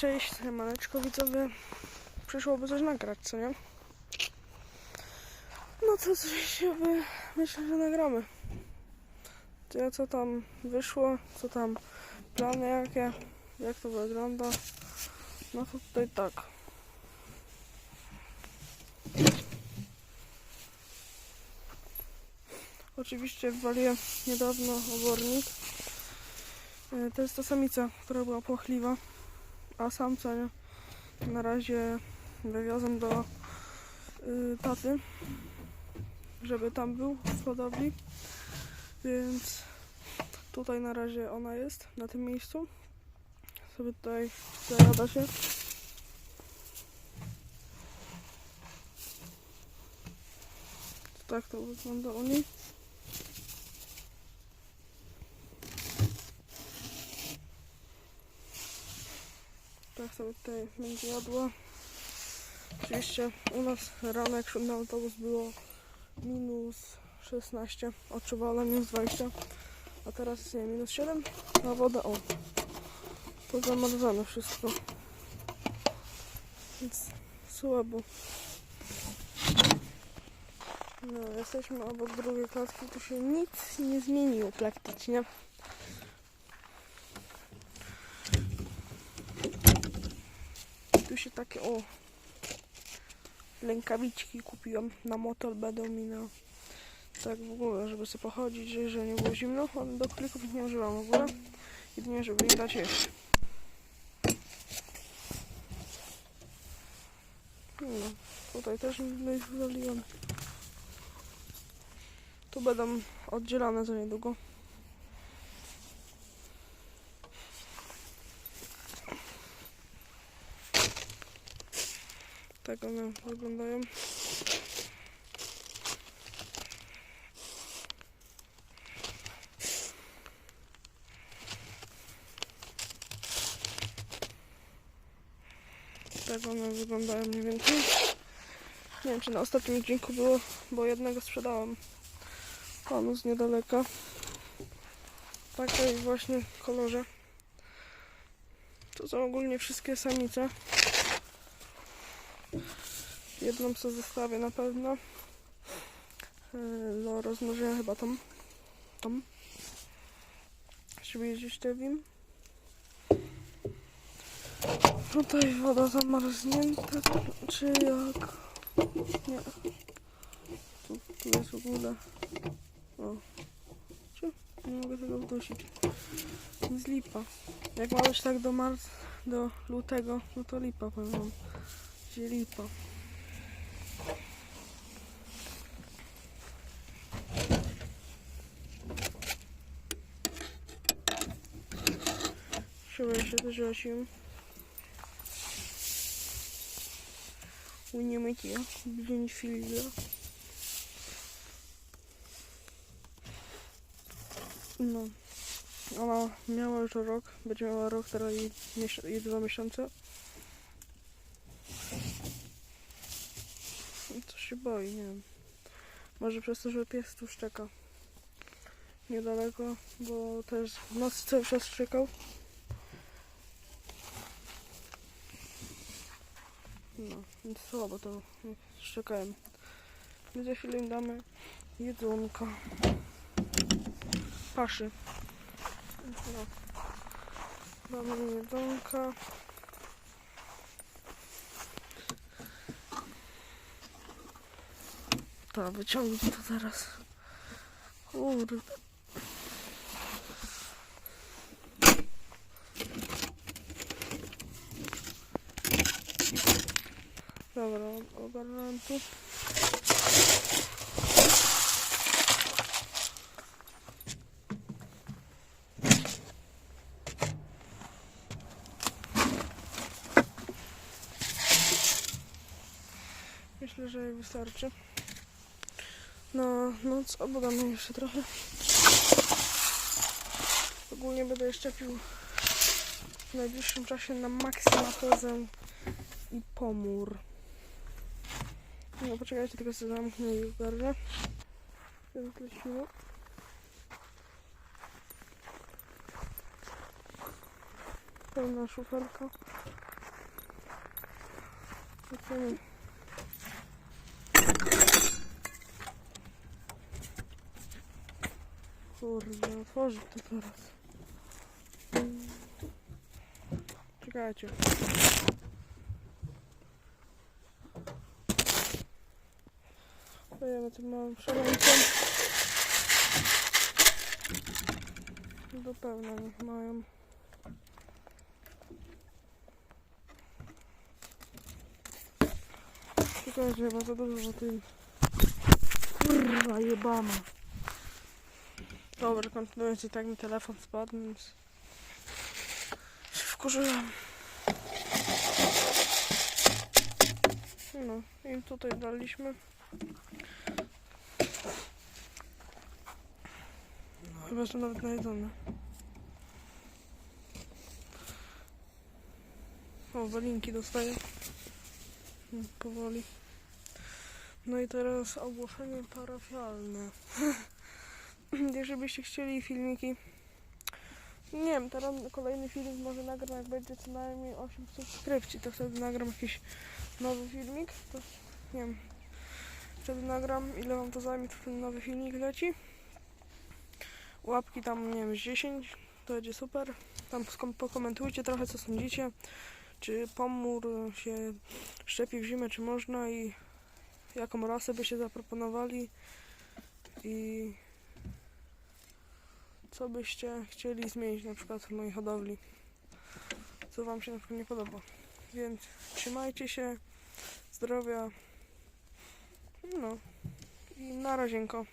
cześć, siemaneczko widzowie. Przyszłoby coś nagrać, co nie? No to coś się by, myślę, że nagramy. To co tam wyszło, co tam plany jakie, jak to wygląda. No to tutaj tak. Oczywiście wwaliłem niedawno obornik. E, To jest ta samica, która była płochliwa, a samca na razie wywiozłem do y, taty, żeby tam był w hodowli. Więc tutaj na razie ona jest, na tym miejscu. Sobie tutaj zajada się. Tak to wygląda u niej. Tak sobie tutaj będzie jadła. Oczywiście u nas rano jak szedł na autobus było minus 16, odczuwała minus 20, a teraz jest nie, minus 7, a woda o. To zamarzane wszystko. Więc słabo. No, jesteśmy obok drugiej klatki, tu się nic nie zmieniło praktycznie. Się takie o rękawiczki kupiłam na motor będą mi na tak w ogóle, żeby sobie pochodzić, że, że nie było zimno. On do klików nie używam w ogóle. Jedynie, żeby nie dać jeść. No, tutaj też wywaliłem. Tu będą oddzielane za niedługo. Tak one wyglądają. Tak one wyglądają mniej więcej. Nie wiem, czy na ostatnim odcinku było, bo jednego sprzedałam panu z niedaleka. Takiej właśnie kolorze. To są ogólnie wszystkie samice. Jedną co zostawię na pewno. Yy, No, rozmnożyłem chyba tą. Tą. Żeby jeździć tewim. Tutaj woda zamarznięta, czy jak? Nie. Tu, tu jest ogóle. O. Czy? Nie mogę tego wdusić. Jest lipa. Jak ma być tak do marca, do lutego, no to lipa powiem. Gdzie lipa. Trzeba się też rosił. Nie mycie, wziąć filtr. No. Ona miała już rok, będzie miała rok, teraz i dwa miesiące. Co się boi, nie wiem. Może przez to, że pies tu szczeka. Niedaleko, bo też w nocy cały czas szczekał. No, więc słabo to szczekałem. My za chwilę im damy jedzonko. Paszy. No. Damy jedzonka. To wyciągnę to zaraz. Kurde. Dobra, ogarnąłem tu. Myślę, że wystarczy. No, no co, bo damy jeszcze trochę. Ogólnie będę jeszcze pił w najbliższym czasie na maksymatozę i pomór. No poczekajcie, tylko sobie zamknę i ogarnę. Więc lecimy. Pełna szufelka. Zobaczymy. Kurde, otworzyć to teraz. Czekajcie. Dajemy tym małym szaleńcem. Do pełna niech mają. Czekajcie, chyba za dużo za tym. Kurwa jebana. Dobra, kontynuując i tak mi telefon spadł, więc się wkurzyłam. No, i tutaj daliśmy. No, chyba są nawet najedzone. O, walinki dostaję. Powoli. No i teraz ogłoszenie parafialne. Jeżeli byście chcieli filmiki. Nie wiem, teraz kolejny film może nagram jak będzie co najmniej 8 subskrypcji, to wtedy nagram jakiś nowy filmik. To nie wiem. Wtedy nagram ile wam to zajmie, to ten nowy filmik leci. Łapki tam, nie wiem, z 10, to będzie super. Tam pokomentujcie trochę co sądzicie. Czy pomór się szczepi w zimę, czy można i jaką rasę byście zaproponowali i co byście chcieli zmienić na przykład w mojej hodowli. Co wam się na przykład nie podoba. Więc trzymajcie się, zdrowia. No i na razienko.